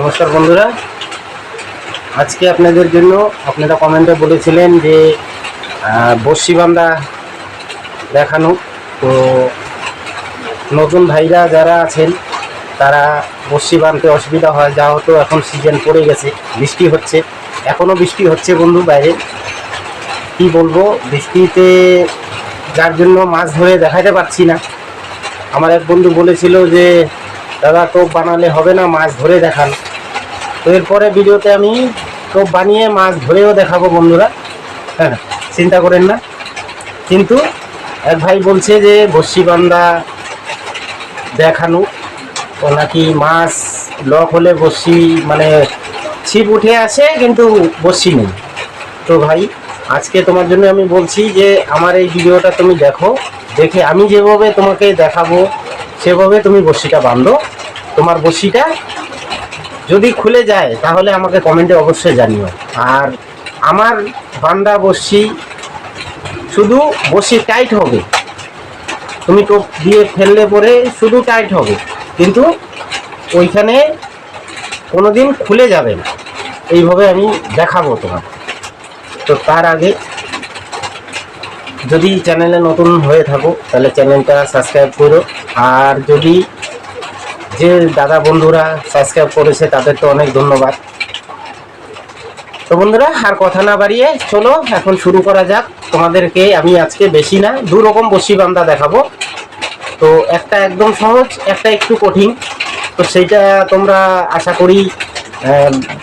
নমস্কার বন্ধুরা। আজকে আপনাদের জন্য আপনারা কমেন্টে বলেছিলেন যে বড়শি বান্ধা দেখানো। তো নতুন ভাইরা যারা আছেন, তারা বড়শি বাঁধতে অসুবিধা হয়। যা হতো এখন সিজন পড়ে গেছে, বৃষ্টি হচ্ছে। এখনও বৃষ্টি হচ্ছে বন্ধু বাইরে। কি বলব, বৃষ্টিতে যার জন্য মাছ ধরে দেখাতে পারছি না। আমার এক বন্ধু বলেছিল যে, দাদা টোপ বানালে হবে না মাছ ধরে দেখান। তো এরপরে ভিডিওতে আমি টোপ বানিয়ে মাছ ধরেও দেখাবো বন্ধুরা। হ্যাঁ চিন্তা করেন না। কিন্তু এক ভাই বলছে যে, বসি বান্দা দেখানো। ও নাকি মাছ লক হলে বসি মানে ছিপ উঠে আসে কিন্তু বসি নেই। তো ভাই, আজকে তোমার জন্য আমি বলছি যে, আমার এই ভিডিওটা তুমি দেখো। দেখে আমি যেভাবে তোমাকে দেখাবো, সেভাবে তুমি বড়শিটা বাঁধো। তোমার বড়শিটা যদি খুলে যায়, তাহলে আমাকে কমেন্টে অবশ্যই জানিও। আর আমার বান্দা বড়শি শুধু বসি টাইট হবে। তুমি টোপ দিয়ে ফেললে পরে শুধু টাইট হবে। কিন্তু ওইখানে কোনোদিন খুলে যাবে না। এইভাবে আমি দেখাবো তোমার তো তার আগে যদি চ্যানেলে নতুন হয়ে থাকো, তাহলে চ্যানেলটা সাবস্ক্রাইব করো। আর যদি যে দাদা বন্ধুরা সাবস্ক্রাইব করেছে, তাদের তো অনেক ধন্যবাদ। তো বন্ধুরা, আর কথা না বাড়িয়ে চলো, এখন শুরু করা যাক। তোমাদেরকে আমি আজকে বেশি না, দু রকম বসি বান্দা দেখাবো। তো একটা একদম সহজ, একটা একটু কঠিন। তো সেইটা তোমরা আশা করি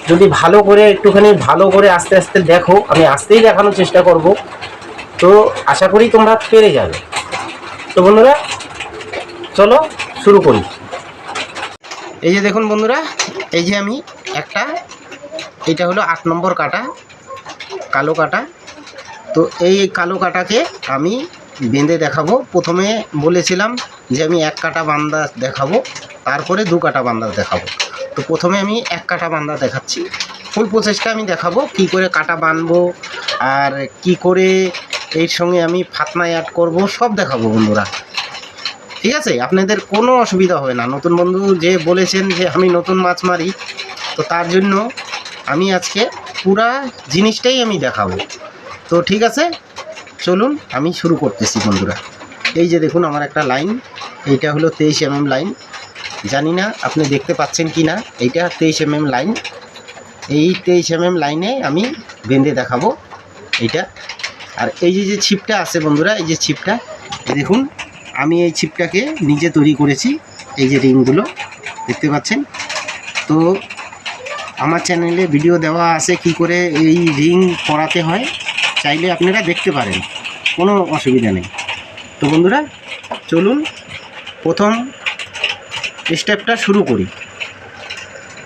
যদি ভালো করে, একটুখানি ভালো করে আস্তে আস্তে দেখো, আমি আস্তেই দেখানোর চেষ্টা করব। তো আশা করি তোমরা পেরে যাবে। তো বন্ধুরা, চলো, শুরু করি। এই যে দেখুন বন্ধুরা, এই যে আমি একটা, এটা হলো আট নম্বর কাটা, কালো কাটা। তো এই কালো কাটাকে আমি বেঁধে দেখাবো। প্রথমে বলেছিলাম যে আমি এক কাটা বান্দা দেখাবো, তারপরে দু কাটা বান্দা দেখাবো। তো প্রথমে আমি এক কাটা বান্দা দেখাচ্ছি। ফুল প্রচেষ্টা আমি দেখাবো, কি করে কাটা বানবো আর কি করে এর সঙ্গে আমি ফাতনা অ্যাড করব, সব দেখাবো বন্ধুরা। ঠিক আছে? আপনাদের কোনো অসুবিধা হবে না। নতুন বন্ধু যে বলেছেন যে আমি নতুন মাছ মারি, তো তার জন্য আমি আজকে পুরা জিনিসটাই আমি দেখাবো। তো ঠিক আছে? চলুন, আমি শুরু করতেছি বন্ধুরা। এই যে দেখুন আমার একটা লাইন, এইটা হলো তেইশ এমএম লাইন। জানি না আপনি দেখতে পাচ্ছেন কি না, এইটা তেইশ এমএম লাইন। এই তেইশ এমএম লাইনে আমি বেঁধে দেখাবো এইটা। আর এই যে যে ছিপটা আছে বন্ধুরা, এই যে ছিপটা দেখুন আমি এই ছিপটাকে নিজে তৈরি করেছি, এই যে রিংগুলো, দেখতে পাচ্ছেন? তো আমার চ্যানেলে ভিডিও দেওয়া আছে কি করে এই রিং করাতে হয়, চাইলে আপনারা দেখতে পারেন, কোনো অসুবিধা নেই। তো বন্ধুরা, চলুন প্রথম স্টেপটা শুরু করি।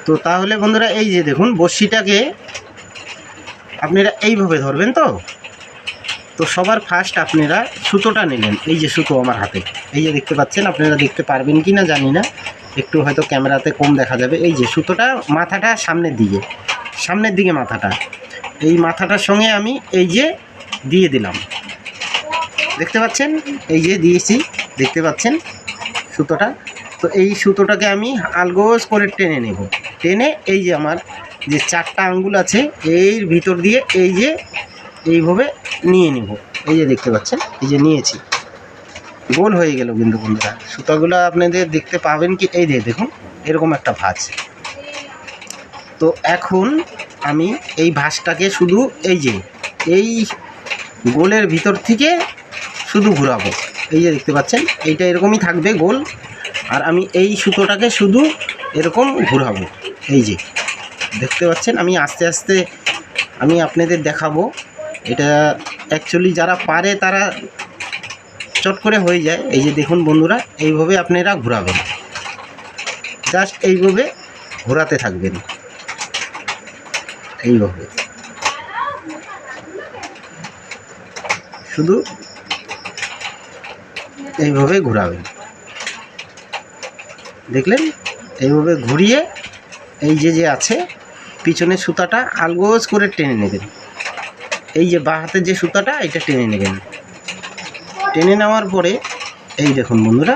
তো তাহলে বন্ধুরা, এই যে দেখুন, বড়শিটাকে আপনারা এইভাবে ধরবেন তো? তো সবার ফার্স্ট আপনারা সুতোটা নিলেন। এই যে সুতো আমার হাতে। এই যে দেখতে পাচ্ছেন, আপনারা দেখতে পারবেন কি না জানি না। একটু হয়তো ক্যামেরাতে কম দেখা যাবে। এই যে সুতোটা মাথাটা সামনের দিকে। সামনের দিকে মাথাটা। এই মাথাটার সঙ্গে আমি এই যে দিয়ে দিলাম। দেখতে পাচ্ছেন? এই যে দিয়েছি। দেখতে পাচ্ছেন সুতোটা? তো এই সুতোটাকে আমি আলগোজ করে টেনে নেব। টেনে এই যে আমার যে চারটা আঙ্গুল আছে, এর ভিতর দিয়ে এই যে এইভাবে নিয়ে নেব। এই যে দেখতে পাচ্ছেন, এই যে নিয়েছি। গোল হয়ে গেল কিন্তু বন্ধুরা। সুতাগুলো আপনাদের দেখতে পাবেন কি? এই যে দেখুন, এরকম একটা ভাঁজ। তো এখন আমি এই ভাঁজটাকে শুধু এই যে, এই গোলের ভিতর থেকে শুধু ঘোরাবো। এই যে দেখতে পাচ্ছেন, এইটা এরকমই থাকবে গোল। আর আমি এই সুতোটাকে শুধু এরকম ঘোরাবো। এই যে, দেখতে পাচ্ছেন, আমি আস্তে আস্তে আমি আপনাদের দেখাবো। এটা অ্যাকচুয়ালি যারা পারে তারা চট করে হয়ে যায়। এই যে দেখুন বন্ধুরা, এইভাবে আপনারা ঘোরাবেন। জাস্ট এইভাবে ঘোরাতে থাকবেন। এইভাবে। শুধু এইভাবে ঘোরাবেন। দেখলেন? এইভাবে ঘুরিয়ে এই যে যে আছে পিছনে সুতাটা আলগোজ করে টেনে নেবেন। এই যে বা হাতের যে সুতাটা, এটা টেনে নেবেন। টেনে নেওয়ার পরে, এই দেখুন বন্ধুরা,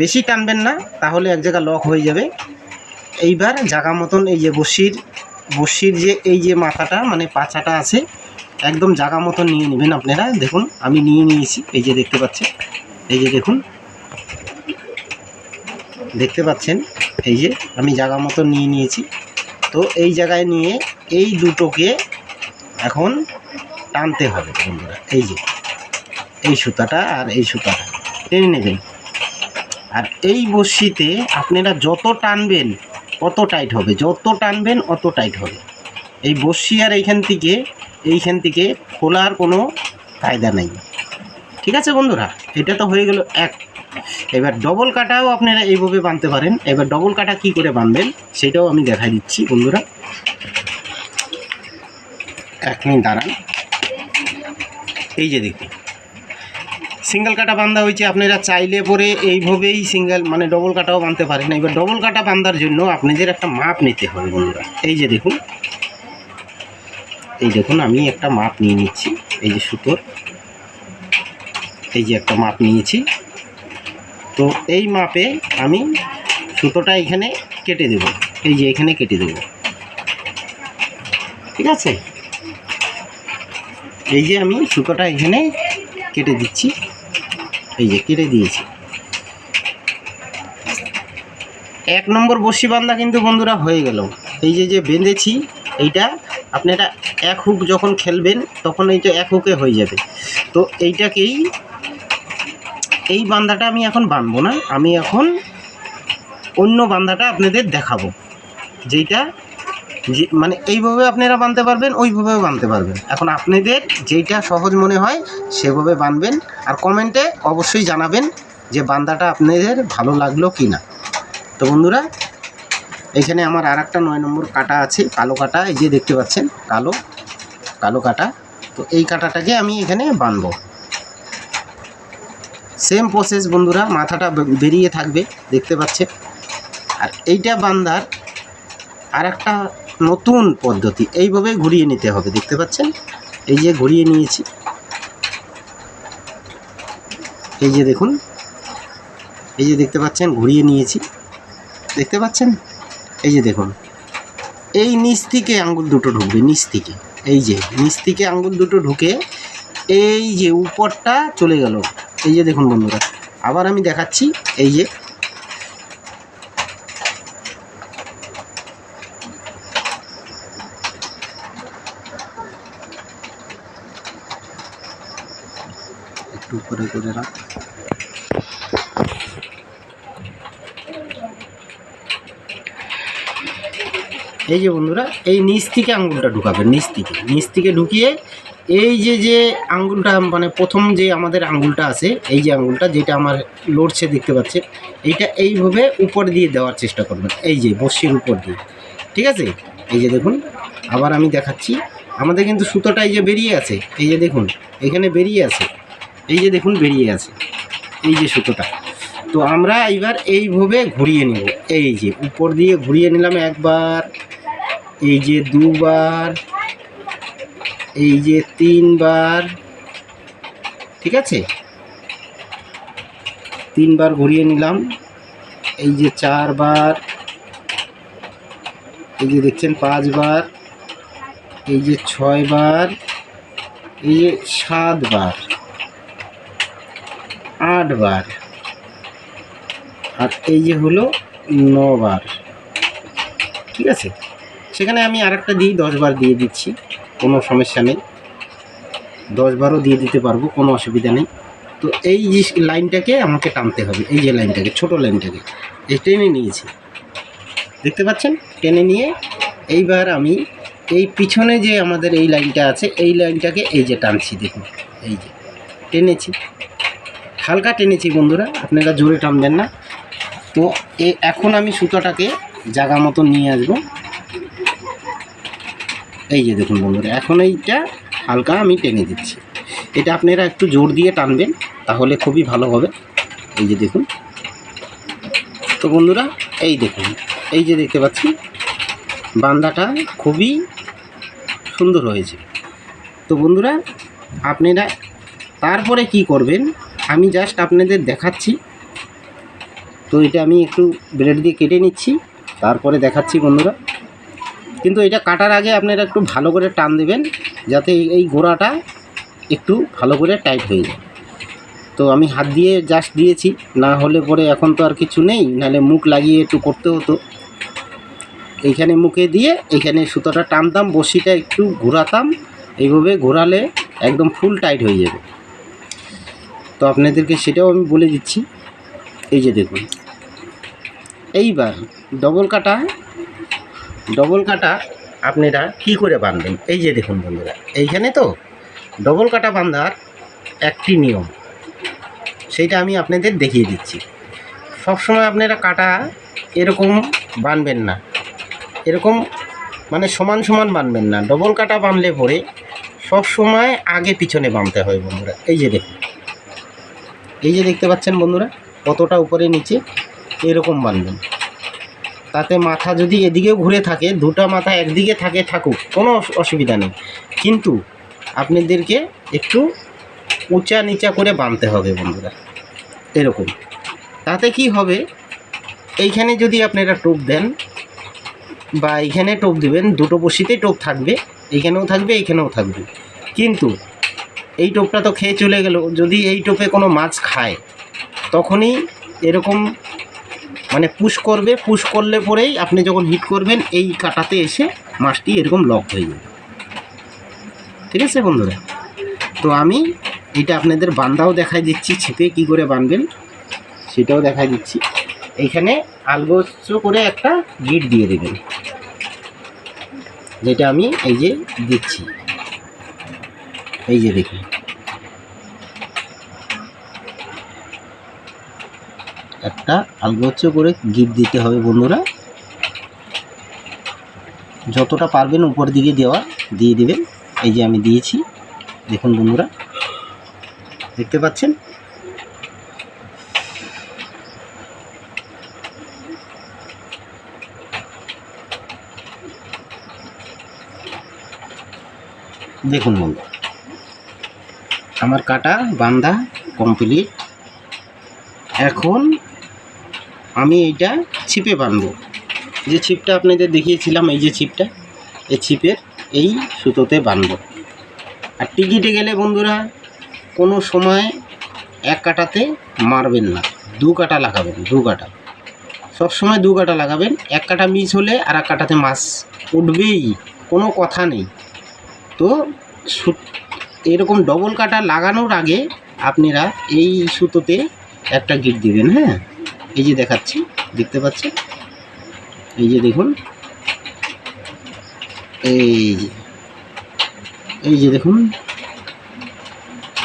বেশি টানবেন না, তাহলে এক জায়গা লক হয়ে যাবে। এইবার জাগা মতন এই যে বসির বসির যে এই যে মাথাটা মানে পাছাটা আছে, একদম জাগা মতন নিয়ে নেবেন আপনারা। দেখুন, আমি নিয়ে নিয়েছি, এই যে দেখতে পাচ্ছেন, এই যে দেখুন। দেখতে পাচ্ছেন, এই যে আমি জাগা মতন নিয়ে নিয়েছি। তো এই জায়গায় নিয়ে এই দুটোকে এখন টানতে হবে বন্ধুরা, এই যে, এই সুতাটা আর এই সুতাটা, টেনে নেবেন। আর এই বড়শিতে আপনারা যত টানবেন অত টাইট হবে, যত টানবেন, অত টাইট হবে। এই বড়শি আর এইখান থেকে এইখান থেকে খোলার কোনো কায়দা নেই। ঠিক আছে বন্ধুরা, এটা তো হয়ে গেল এক। এবার ডবল কাটাও আপনারা এইভাবে বাঁধতে পারেন। এবার ডবল কাটা কি করে বাঁধবেন, সেটাও আমি দেখাই দিচ্ছি বন্ধুরা। এক মিনিট দাঁড়ান। এই যে দেখুন। সিঙ্গেল কাটা বান্ধা হয়েছে, আপনারা চাইলে পরে এইভাবেই সিঙ্গেল মানে ডবল কাটাও বাঁধতে পারেন। এবার ডবল কাটা বাঁধার জন্য আপনাদের একটা মাপ নিতে হবে বন্ধুরা। এই যে দেখুন। এই দেখুন, আমি একটা মাপ নিয়ে নিচ্ছি। এই যে সুতোর। এই যে একটা মাপ নিয়েছি তো এই মাপে আমি সুতোটা এখানে কেটে দেব। এই যে এখানে কেটে দেব। ঠিক আছে? এই যে আমি সুতোটা এখানে কেটে দিচ্ছি। এই যে কেটে দিয়েছি। এক নম্বর বসি বান্ধা কিন্তু বন্ধুরা হয়ে গেল। এই যে যে বেঁধেছি, এইটা আপনারা এক হুক যখন খেলবেন, তখন এইটা এক হুকে হয়ে যাবে। তো এইটাকেই, এই বান্ধাটা আমি এখন বাঁধবো না। আমি এখন অন্য বান্ধাটা আপনাদের দেখাবো। যেইটা যে মানে এইভাবে আপনারা বানতে পারবেন, ওইভাবেও বানতে পারবেন। এখন আপনাদের যেইটা সহজ মনে হয়, সেভাবে বানবেন। আর কমেন্টে অবশ্যই জানাবেন যে বান্দাটা আপনাদের ভালো লাগল কি না তো বন্ধুরা এখানে আমার আর একটা নয় নম্বর কাটা আছে, কালো কাটা। এই যে দেখতে পাচ্ছেন, কালো কালো কাটা। তো এই কাটাটাকে আমি এখানে বাঁধবো সেম প্রসেস বন্ধুরা, মাথাটা বেরিয়ে থাকবে, দেখতে পাচ্ছেন। আর এইটা বান্দার আর একটা নতুন পদ্ধতি। এইভাবে ঘুরিয়ে নিতে হবে, দেখতে পাচ্ছেন? এই যে ঘুরিয়ে নিয়েছি। এই যে দেখুন, এই যে দেখতে পাচ্ছেন, ঘুরিয়ে নিয়েছি। দেখতে পাচ্ছেন? এই যে দেখুন, এই নিচ থেকে আঙ্গুল দুটো ঢুকবে, নিচ থেকে। এই যে নিচ থেকে আঙ্গুল দুটো ঢুকে এই যে উপরটা চলে গেল। এই যে দেখুন বন্ধুরা, আবার আমি দেখাচ্ছি, এই যে একটু উপরে করে রাখ এই যে বন্ধুরা, এই নিচ থেকে আঙ্গুলটা ঢুকাবেন, নিচ থেকে। নিচ থেকে ঢুকিয়ে এই যে যে আঙ্গুলটা মানে প্রথম যে আমাদের আঙ্গুলটা আছে, এই যে আঙ্গুলটা যেটা আমার লড়ছে দেখতে পাচ্ছেন, এইটা এইভাবে উপর দিয়ে দেওয়ার চেষ্টা করবেন। এই যে বসির উপর দিয়ে, ঠিক আছে? এই যে দেখুন, আবার আমি দেখাচ্ছি। আমাদের কিন্তু সুতোটা এই যে বেরিয়ে আছে, এই যে দেখুন, এখানে বেরিয়ে আছে, এই যে দেখুন, বেরিয়ে আছে, এই যে সুতোটা। তো আমরা এইবার এইভাবে ঘুরিয়ে নেব, এই যে উপর দিয়ে ঘুরিয়ে নিলাম একবার এই যে দুবার, এই যে তিনবার, ঠিক আছে? তিনবার ঘুরিয়ে নিলাম। এই যে চারবার, এই যে দেখছেন পাঁচবার, এই যে ছয়বার, এই যে সাতবার, আটবার, আর এই যে হলো নবার, ঠিক আছে? সেখানে আমি আরেকটা দিই, দশবার দিয়ে দিচ্ছি, কোনো সমস্যা নেই। দশবারও দিয়ে দিতে পারব, কোনো অসুবিধা নেই। তো এই যে লাইনটাকে আমাকে টানতে হবে, এই যে লাইনটাকে, ছোট লাইনটাকে। এই টেনে নিয়েছি। দেখতে পাচ্ছেন? টেনে নিয়ে এইবার আমি এই পিছনে যে আমাদের এই লাইনটা আছে, এই লাইনটাকে এই যে টানছি, দেখুন, এই যে। টেনেছি। হালকা টেনেছি বন্ধুরা, আপনারা জোরে টানবেন না। তো এখন আমি সুতোটাকে জাগা মতো নিয়ে আসব। এই যে দেখুন বন্ধুরা, এখন এইটা হালকা আমি টেনে দিচ্ছি। এটা আপনারা একটু জোর দিয়ে টানবেন, তাহলে খুবই ভালো হবে। এই যে দেখুন। তো বন্ধুরা, এই দেখুন, এই যে দেখতে পাচ্ছি বান্দাটা খুবই সুন্দর হয়েছে। তো বন্ধুরা, আপনারা তারপরে কি করবেন, আমি জাস্ট আপনাদের দেখাচ্ছি। তো এটা আমি একটু ব্লেড দিয়ে কেটে নিচ্ছি, তারপরে দেখাচ্ছি বন্ধুরা। কিন্তু এটা কাটার আগে আপনারা একটু ভালো করে টান দেবেন, যাতে এই- গোড়াটা একটু ভালো করে টাইট হয়ে যায়। তো আমি হাত দিয়ে জাস্ট দিয়েছি, না হলে পরে এখন তো আর কিছু নেই, নাহলে মুখ লাগিয়ে একটু করতে হতো। এইখানে মুখে দিয়ে এইখানে সুতোটা টানতাম, বসিটা একটু ঘোরাতাম, এইভাবে ঘোরালে একদম ফুল টাইট হয়ে যাবে। তো আপনাদেরকে সেটাও আমি বলে দিচ্ছি। এই যে দেখুন, এইবার ডবল কাটা ডবল কাটা আপনারা কি করে বাঁধবেন? এই যে দেখুন বন্ধুরা, এইখানে তো ডবল কাটা বাঁধার একটি নিয়ম, সেইটা আমি আপনাদের দেখিয়ে দিচ্ছি। সবসময় আপনারা কাটা এরকম বানবেন না, এরকম মানে সমান সমান বানবেন না। ডবল কাটা বানলে পরে সবসময় আগে পিছনে বানতে হয় বন্ধুরা, এই যে দেখুন, এই যে দেখতে পাচ্ছেন বন্ধুরা, কতটা উপরে নিচে এরকম বানবেন তাতে মাথা যদি এদিকেও ঘুরে থাকে, দুটো মাথা একদিকে থাকে থাকুক, কোনো অসুবিধা নেই। কিন্তু আপনাদেরকে একটু উঁচা নিচা করে বাঁধতে হবে বন্ধুরা। এরকম। তাতে কি হবে? এইখানে যদি আপনারা টোপ দেন, বা এইখানে টোপ দেবেন, দুটো বসিতে টোপ থাকবে, এইখানেও থাকবে এইখানেও থাকবে। কিন্তু এই টোপটা তো খেয়ে চলে গেল। যদি এই টোপে কোনো মাছ খায়, তখনই এরকম মানে পুশ করবে পুশ করলে পরেই আপনি যখন হিট করবেন, এই কাটাতে এসে মাছটি এরকম লক হয়ে যাবে। ঠিক আছে বন্ধুরা? তো আমি এটা আপনাদের বান্দাও দেখাই দিচ্ছি ছিপে কি করে বানবেন সেটাও দেখাই দিচ্ছি। এইখানে আলগোচ্চ করে একটা গিট দিয়ে দেবেন, যেটা আমি এই যে দিচ্ছি। এই যে দেখুন। একটা আলগোচ্চ করে গিফট দিতে হবে বন্ধুরা। যতটা পারবেন উপর দিকে দেওয়া দিয়ে দিবেন। এই যে আমি দিয়েছি। দেখুন বন্ধুরা। দেখতে পাচ্ছেন? দেখুন বন্ধু আমার কাটা বান্ধা কমপ্লিট। এখন আমি এইটা ছিপে বাঁধবো যে ছিপটা আপনাদের দেখিয়েছিলাম, এই যে ছিপটা, এই ছিপের এই সুতোতে বাঁধবো আর টিকিটে গেলে বন্ধুরা, কোনো সময় এক কাটাতে মারবেন না। দু কাটা লাগাবেন, দু কাটা। সব সময় দু কাটা লাগাবেন। এক কাটা মিস হলে আর এক কাটাতে মাছ উঠবেই, কোনো কথা নেই। তো এরকম ডবল কাটা লাগানোর আগে আপনারা এই সুতোতে একটা গিট দিবেন হ্যাঁ? এই যে দেখাচ্ছি, দেখতে পাচ্ছেন? এই যে দেখুন। এই এই যে দেখুন।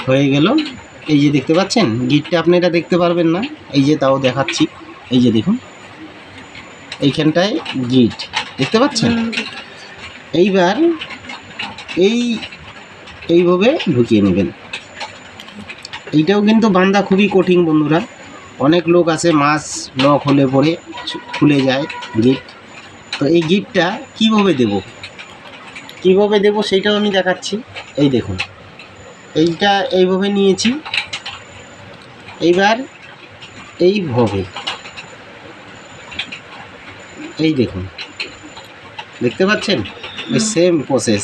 হয়ে গেল। এই যে দেখতে পাচ্ছেন? গিটটা আপনি এটা দেখতে পারবেন না। এই যে তাও দেখাচ্ছি। এই যে দেখুন। এইখানটায় গিট। দেখতে পাচ্ছেন? এইবার এই, এইভাবে ঢুকিয়ে নেবেন। এইটাও কিন্তু বান্দা খুবই কঠিন বন্ধুরা। অনেক লোক আছে মাছ লক হলে পরে খুলে যায় গিট তো এই গিটটা কীভাবে দেব? কীভাবে দেব সেইটাও আমি দেখাচ্ছি। এই দেখুন এইটা এইভাবে নিয়েছি। এইবার এইভাবে এই দেখুন দেখতে পাচ্ছেন? এই সেম প্রসেস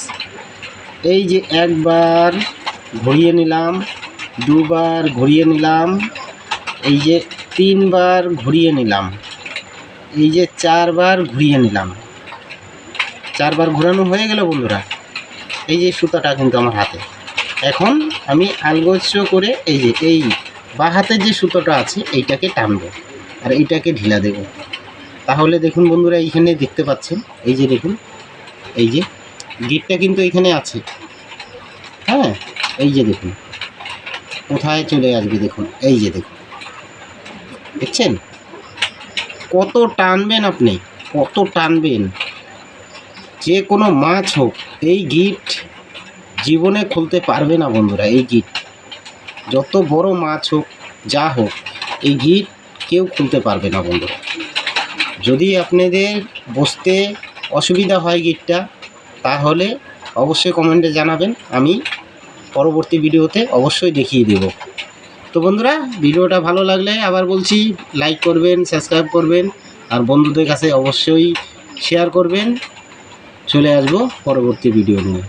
এই যে একবার ঘুরিয়ে নিলাম দুবার ঘুরিয়ে নিলাম এই যে তিনবার ঘুরিয়ে নিলাম। এই যে চারবার ঘুরিয়ে নিলাম। চারবার ঘোরানো হয়ে গেল বন্ধুরা। এই যে সুতাটা কিন্তু আমার হাতে। এখন আমি আলগোচ্ছ করে এই যে এই বা হাতে যে সুতোটা আছে, এইটাকে টানবো আর এইটাকে ঢিলা দেব। তাহলে দেখুন বন্ধুরা, এইখানে দেখতে পাচ্ছেন? এই যে দেখুন, এই যে গিটটা কিন্তু এখানে আছে। হ্যাঁ এই যে দেখুন, কোথায় চলে আসবে দেখুন? এই যে দেখুন। দেখছেন? কত টানবেন আপনি? কত টানবেন? যে কোনো মাছ হোক, এই গিট জীবনে খুলতে পারবে না বন্ধুরা, এই গিট। যত বড় মাছ হোক, যা হোক, এই গিট কেউ খুলতে পারবে না বন্ধুরা। যদি আপনাদের বসতে অসুবিধা হয় গিটটা, তাহলে অবশ্যই কমেন্টে জানাবেন, আমি পরবর্তী ভিডিওতে অবশ্যই দেখিয়ে দেব। তো বন্ধুরা ভিডিওটা ভালো লাগলে আবার বলছি লাইক করবেন সাবস্ক্রাইব করবেন আর বন্ধুদের কাছে অবশ্যই শেয়ার করবেন। চলে আসব পরবর্তী ভিডিও নিয়ে।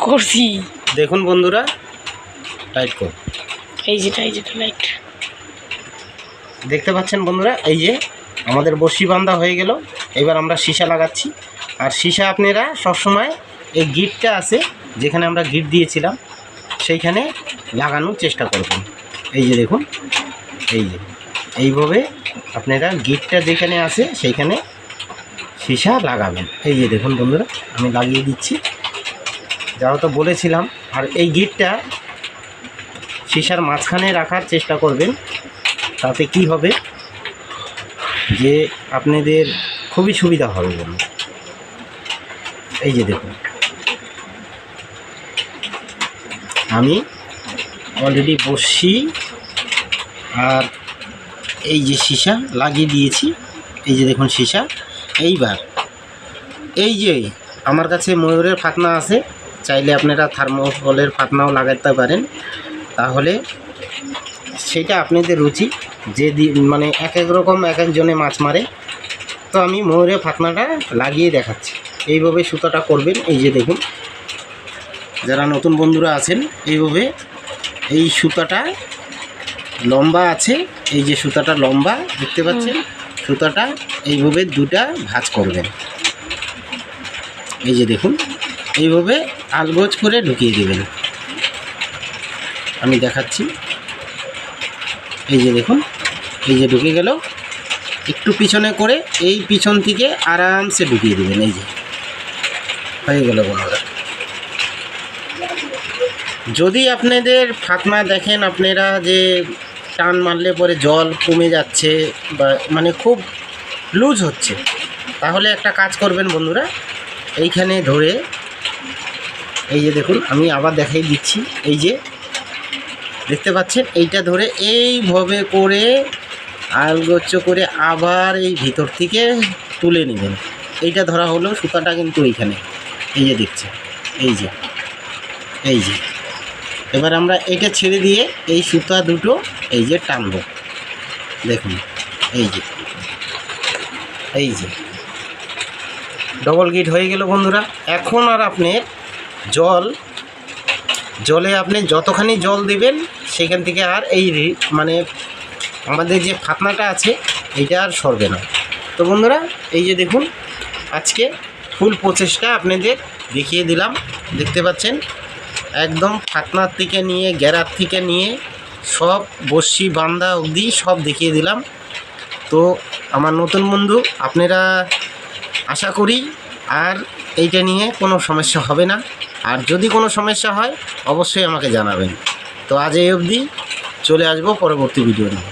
করছি। দেখুন বন্ধুরা টাইট কর এই যেটা এই যেটা লাইট দেখতে পাচ্ছেন বন্ধুরা এই যে আমাদের বসি বান্ধা হয়ে গেল। এবার আমরা সীসা লাগাচ্ছি। আর সীসা আপনারা সবসময় এই গিটটা আছে যেখানে আমরা গিট দিয়েছিলাম, সেইখানে লাগানোর চেষ্টা করবেন এই যে দেখুন, এই যে। এইভাবে আপনারা গিটটা যেখানে আছে, সেইখানে সীসা লাগাবেন। এই যে দেখুন বন্ধুরা, আমি লাগিয়ে দিচ্ছি। যাও তো বলেছিলাম, আর এই গিটটা সীসার মাঝখানে রাখার চেষ্টা করবেন, তাতে কি হবে? যে আপনাদের খুবই সুবিধা হবে বলুন এই যে দেখুন। আমি অলরেডি বসি আর এই যে সীসা লাগিয়ে দিয়েছি, এই যে দেখুন সীসা। এইবার, এই যে আমার কাছে ময়ূরের ফাতনা আছে, চাইলে আপনারা থার্মোকলের ফাতনাও লাগাতে পারেন। তাহলে সেটা আপনাদের রুচি, যে মানে এক এক রকম এক একজনে মাছ মারে। তো আমি ময়ূরের ফাতনাটা লাগিয়ে দেখাচ্ছি। এইভাবে সুতাটা করবেন, এই যে দেখুন। যারা নতুন বন্ধুরা আছেন এইভাবে এই সুতাটা লম্বা আছে এই যে সুতাটা লম্বা দেখতে পাচ্ছেন? সুতাটা এইভাবে দুটা ভাঁজ করবেন। এই যে দেখুন এইভাবে আলগোজ করে ঢুকিয়ে দেবেন। আমি দেখাচ্ছি। এই যে দেখুন এই যে ঢুকে গেল। একটু পিছনে করে এই পিছন থেকে আরামসে ঢুকিয়ে দেবেন এই যে। হয়ে গেল বন্ধুরা। যদি আপনাদের ফাতনা দেখেন, আপনারা যে টান মারলে পরে জল কমে যাচ্ছে বা মানে খুব লুজ হচ্ছে, তাহলে একটা কাজ করবেন বন্ধুরা, এইখানে ধরে, এই যে দেখুন, আমি আবার দেখাই দিচ্ছি, এই যে, দেখতে পাচ্ছেন, এইটা ধরে এইভাবে করে আলগোচ্চ করে আবার এই ভিতর থেকে তুলে নেবেন। এইটা ধরা হলো সুতাটা কিন্তু এইখানে, এই যে দেখছেন, এই যে এই যে। এবার আমরা এটা ছেড়ে দিয়ে এই সুতা দুটো এই যে টানব। দেখুন, এই যে এই যে। ডবল গিট হয়ে গেল বন্ধুরা। এখন আর আপনি জল, জলে আপনি যতখানি জল দেবেন, সেখান থেকে আর এই মানে আমাদের যে ফাতনাটা আছে, এইটা আর সরবে না। তো বন্ধুরা, এই যে দেখুন, আজকে ফুল প্রচেষ্টা আপনাদের দেখিয়ে দিলাম। দেখতে পাচ্ছেন? একদম ফাতনার থেকে নিয়ে, গ্যারার থেকে নিয়ে সব বসি বান্দা অবধি সব দেখিয়ে দিলাম। তো আমার নতুন বন্ধু, আপনারা আশা করি আর এইটা নিয়ে কোনো সমস্যা হবে না। আর যদি কোনো সমস্যা হয়, অবশ্যই আমাকে জানাবেন। তো আজ এই অবধি, চলে আসব পরবর্তী ভিডিও নিয়ে।